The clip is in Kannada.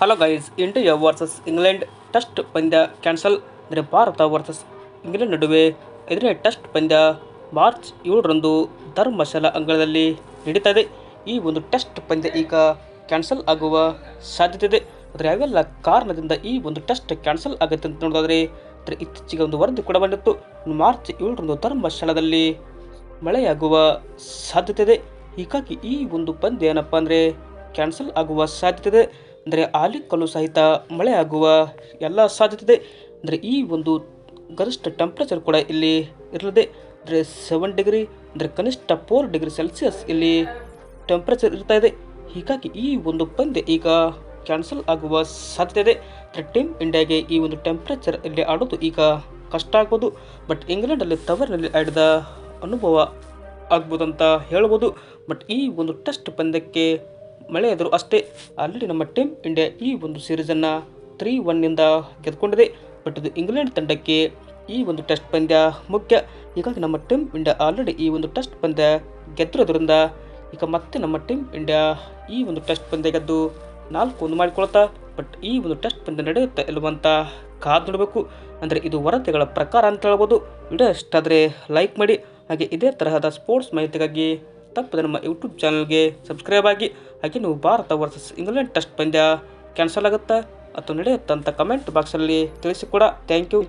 Hello guys India versus England test ಪಂದ್ಯ ಕ್ಯಾನ್ಸಲ್ ಅಂದರೆ ಭಾರತ ವರ್ಸಸ್ ಇಂಗ್ಲೆಂಡ್ ನಡುವೆ ಇದರ ಟೆಸ್ಟ್ ಪಂದ್ಯ ಮಾರ್ಚ್ ಏಳರಂದು ಧರ್ಮಶಾಲಾ ಅಂಗಳದಲ್ಲಿ ನಡೀತದೆ ಈ ಒಂದು ಟೆಸ್ಟ್ ಪಂದ್ಯ ಈಗ ಕ್ಯಾನ್ಸಲ್ ಆಗುವ ಸಾಧ್ಯತೆ ಇದೆ. ಆದರೆ ಯಾವೆಲ್ಲ ಕಾರಣದಿಂದ ಈ ಒಂದು ಟೆಸ್ಟ್ ಕ್ಯಾನ್ಸಲ್ ಆಗುತ್ತೆ ಅಂತ ನೋಡೋದಾದ್ರೆ ಅಂದರೆ ಇತ್ತೀಚೆಗೆ ಒಂದು ವರದಿ ಕೂಡ ಬಂದಿತ್ತು. ಮಾರ್ಚ್ ಏಳರಂದು ಧರ್ಮಶಾಲಾದಲ್ಲಿ ಮಳೆಯಾಗುವ ಸಾಧ್ಯತೆ ಇದೆ. ಹೀಗಾಗಿ ಈ ಒಂದು ಪಂದ್ಯ ಏನಪ್ಪ ಅಂದರೆ ಕ್ಯಾನ್ಸಲ್ ಆಗುವ ಸಾಧ್ಯತೆ ಇದೆ. ಅಂದರೆ ಆಲಿಕಲ್ಲು ಸಹಿತ ಮಳೆ ಆಗುವ ಎಲ್ಲ ಸಾಧ್ಯತೆ ಇದೆ. ಅಂದರೆ ಈ ಒಂದು ಗರಿಷ್ಠ ಟೆಂಪ್ರೇಚರ್ ಕೂಡ ಇಲ್ಲಿ ಇರಲಿದೆ. ಅಂದರೆ ಸೆವೆನ್ ಡಿಗ್ರಿ ಅಂದರೆ ಕನಿಷ್ಠ ಫೋರ್ ಡಿಗ್ರಿ ಸೆಲ್ಸಿಯಸ್ ಇಲ್ಲಿ ಟೆಂಪ್ರೇಚರ್ ಇರ್ತಾ ಇದೆ. ಹೀಗಾಗಿ ಈ ಒಂದು ಪಂದ್ಯ ಈಗ ಕ್ಯಾನ್ಸಲ್ ಆಗುವ ಸಾಧ್ಯತೆ ಇದೆ. ಅಂದರೆ ಟೀಮ್ ಇಂಡಿಯಾಗೆ ಈ ಒಂದು ಟೆಂಪ್ರೇಚರ್ ಇಲ್ಲಿ ಆಡೋದು ಈಗ ಕಷ್ಟ ಆಗ್ಬೋದು. ಬಟ್ ಇಂಗ್ಲೆಂಡಲ್ಲಿ ತವರಿನಲ್ಲಿ ಆಡಿದ ಅನುಭವ ಆಗ್ಬೋದು ಅಂತ ಹೇಳ್ಬೋದು. ಬಟ್ ಈ ಒಂದು ಟೆಸ್ಟ್ ಪಂದ್ಯಕ್ಕೆ ಮಳೆ ಆದರೂ ಅಷ್ಟೇ. ಆಲ್ರೆಡಿ ನಮ್ಮ ಟೀಮ್ ಇಂಡಿಯಾ ಈ ಒಂದು ಸೀರೀಸನ್ನು ತ್ರೀ ಒನ್ನಿಂದ ಗೆದ್ದುಕೊಂಡಿದೆ. ಬಟ್ ಇದು ಇಂಗ್ಲೆಂಡ್ ತಂಡಕ್ಕೆ ಈ ಒಂದು ಟೆಸ್ಟ್ ಪಂದ್ಯ ಮುಖ್ಯ. ಹೀಗಾಗಿ ನಮ್ಮ ಟೀಮ್ ಇಂಡಿಯಾ ಆಲ್ರೆಡಿ ಈ ಒಂದು ಟೆಸ್ಟ್ ಪಂದ್ಯ ಗೆದ್ದಿರೋದ್ರಿಂದ ಈಗ ಮತ್ತೆ ನಮ್ಮ ಟೀಮ್ ಇಂಡಿಯಾ ಈ ಒಂದು ಟೆಸ್ಟ್ ಪಂದ್ಯ ಗೆದ್ದು ನಾಲ್ಕು ಒಂದು ಮಾಡಿಕೊಳ್ತಾ ಬಟ್ ಈ ಒಂದು ಟೆಸ್ಟ್ ಪಂದ್ಯ ನಡೆಯುತ್ತಾ ಇಲ್ಲವಂತ ಕಾದು ನೋಡಬೇಕು. ಅಂದರೆ ಇದು ವರದಿಗಳ ಪ್ರಕಾರ ಅಂತ ಹೇಳ್ಬೋದು. ವಿಡಿಯೋ ಇಷ್ಟಾದರೆ ಲೈಕ್ ಮಾಡಿ. ಹಾಗೆ ಇದೇ ತರಹದ ಸ್ಪೋರ್ಟ್ಸ್ ಮಾಹಿತಿಗಾಗಿ ತಪ್ಪದೆ ನಮ್ಮ ಯೂಟ್ಯೂಬ್ ಚಾನಲ್ಗೆ ಸಬ್ಸ್ಕ್ರೈಬ್ ಆಗಿ. ಹಾಗೆ ನೀವು ಭಾರತ ವರ್ಸಸ್ ಇಂಗ್ಲೆಂಡ್ ಟೆಸ್ಟ್ ಪಂದ್ಯ ಕ್ಯಾನ್ಸಲ್ ಆಗುತ್ತಾ. ಅಥವಾ ನಡೆಯುತ್ತಂತ ಅಂತ ಕಮೆಂಟ್ ಬಾಕ್ಸಲ್ಲಿ ತಿಳಿಸಿ ಕೂಡ. Thank you